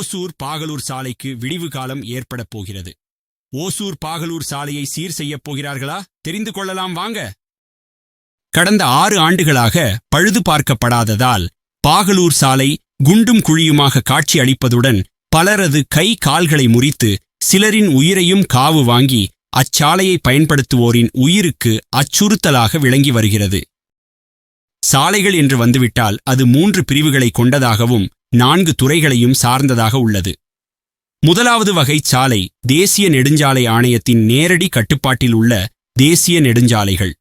ஓசூர் பாகலூர் சாலைக்கு விடிவு காலம் ஏற்படப் போகிறது. ஓசூர் பாகலூர் சாலையை சீர் செய்யப் போகிறார்களா? தெரிந்து கொள்ளலாம் வாங்க. கடந்த ஆறு ஆண்டுகளாக பழுது பார்க்கப்படாததால் பாகலூர் சாலை குண்டும் குழியுமாக காட்சி அளிப்பதுடன் பலரது கை கால்களை முறித்து சிலரின் உயிரையும் காவு வாங்கி அச்சாலையை பயன்படுத்துவோரின் உயிருக்கு அச்சுறுத்தலாக விளங்கி வருகிறது. சாலைகள் என்று வந்துவிட்டால் அது மூன்று பிரிவுகளை கொண்டதாகவும் நான்கு துறைகளையும் சார்ந்ததாக உள்ளது. முதலாவது வகை சாலை தேசிய நெடுஞ்சாலை ஆணையத்தின் நேரடி கட்டுப்பாட்டில் உள்ள தேசிய நெடுஞ்சாலைகள்.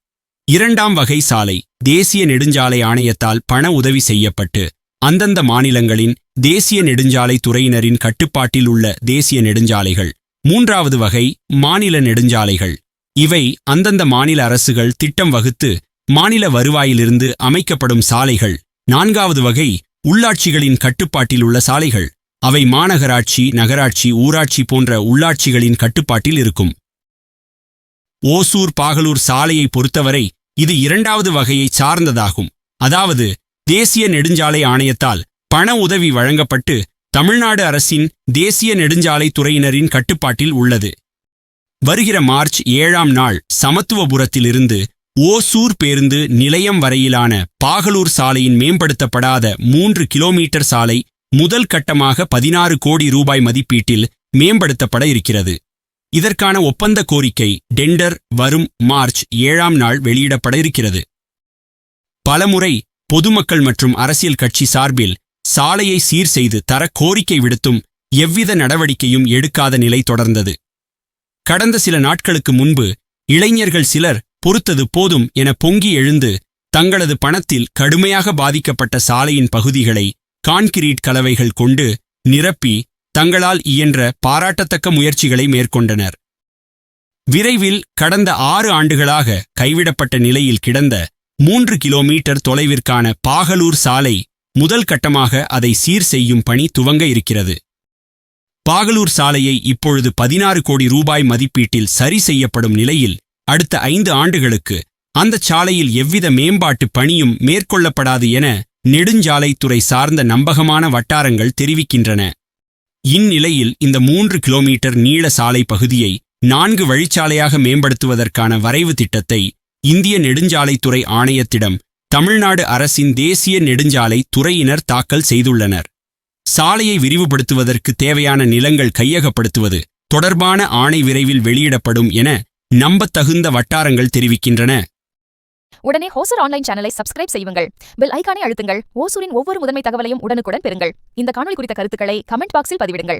இரண்டாம் வகை சாலை தேசிய நெடுஞ்சாலை ஆணையத்தால் பண உதவி செய்யப்பட்டு அந்தந்த மாநிலங்களின் தேசிய நெடுஞ்சாலை துறையினரின் கட்டுப்பாட்டில் உள்ள தேசிய நெடுஞ்சாலைகள். மூன்றாவது வகை மாநில நெடுஞ்சாலைகள். இவை அந்தந்த மாநில அரசுகள் திட்டம் வகுத்து மாநில வருவாயிலிருந்து அமைக்கப்படும் சாலைகள். நான்காவது வகை உள்ளாட்சிகளின் கட்டுப்பாட்டில் உள்ள சாலைகள். அவை மாநகராட்சி நகராட்சி ஊராட்சி போன்ற உள்ளாட்சிகளின் கட்டுப்பாட்டில் இருக்கும். ஓசூர் பாகலூர் சாலையை பொறுத்தவரை இது இரண்டாவது வகையை சார்ந்ததாகும். அதாவது தேசிய நெடுஞ்சாலை ஆணையத்தால் பண உதவி வழங்கப்பட்டு தமிழ்நாடு அரசின் தேசிய நெடுஞ்சாலை துறையினரின் கட்டுப்பாட்டில் உள்ளது. வருகிற மார்ச் ஏழாம் நாள் சமத்துவபுரத்திலிருந்து ஓசூர் பேருந்து நிலையம் வரையிலான பாகலூர் சாலையின் மேம்படுத்தப்படாத மூன்று கிலோமீட்டர் சாலை முதல் கட்டமாக பதினாறு கோடி ரூபாய் மதிப்பீட்டில் மேம்படுத்தப்பட இருக்கிறது. இதற்கான ஒப்பந்த கோரிக்கை டெண்டர் வரும் மார்ச் ஏழாம் நாள் வெளியிடப்பட இருக்கிறது. பலமுறை பொதுமக்கள் மற்றும் அரசியல் கட்சி சார்பில் சாலையை சீர் செய்து தர கோரிக்கை விடுத்தும் எவ்வித நடவடிக்கையும் எடுக்காத நிலை தொடர்ந்தது. கடந்த சில நாட்களுக்கு முன்பு இளைஞர்கள் சிலர் பொறுத்தது போதும் என பொங்கி எழுந்து தங்களது பணத்தில் கடுமையாக பாதிக்கப்பட்ட சாலையின் பகுதிகளை கான்கிரீட் கலவைகள் கொண்டு நிரப்பி தங்களால் இயன்ற பாராட்டத்தக்க முயற்சிகளை மேற்கொண்டனர். விரைவில் கடந்த ஆறு ஆண்டுகளாக கைவிடப்பட்ட நிலையில் கிடந்த மூன்று கிலோமீட்டர் தொலைவிற்கான பாகலூர் சாலை முதல் கட்டமாக அதை சீர் செய்யும் பணி துவங்க இருக்கிறது. பாகலூர் சாலையை இப்பொழுது பதினாறு கோடி ரூபாய் மதிப்பீட்டில் சரி செய்யப்படும் நிலையில் அடுத்த ஐந்து ஆண்டுகளுக்கு அந்த சாலையில் எவ்வித மேம்பாட்டு பணியும் மேற்கொள்ளப்படாது என நெடுஞ்சாலைத்துறை சார்ந்த நம்பகமான வட்டாரங்கள் தெரிவிக்கின்றன. இந்நிலையில் இந்த மூன்று கிலோமீட்டர் நீள சாலை பகுதியை நான்கு வழிச்சாலையாக மேம்படுத்துவதற்கான வரைவு திட்டத்தை இந்திய நெடுஞ்சாலைத்துறை ஆணையத்திடம் தமிழ்நாடு அரசின் தேசிய நெடுஞ்சாலை துறையினர் தாக்கல் செய்துள்ளனர். சாலையை விரிவுபடுத்துவதற்கு தேவையான நிலங்கள் கையகப்படுத்துவது தொடர்பான ஆணை விரைவில் வெளியிடப்படும் என நம்பத்தகுந்த வட்டாரங்கள் தெரிவிக்கின்றன. உடனே ஹோசர் ஆன்லைன் சேனலை சப்ஸ்கிரைப் செய்யுங்கள். பெல் ஐகானை அழுத்துங்கள். ஓசூரின் ஒவ்வொரு முதன்மை தகவலையும் உடனுக்குடன் பெறுங்கள். இந்த காணொலி குறித்த கருத்துக்களை கமெண்ட் பாக்ஸில் பதிவிடுங்கள்.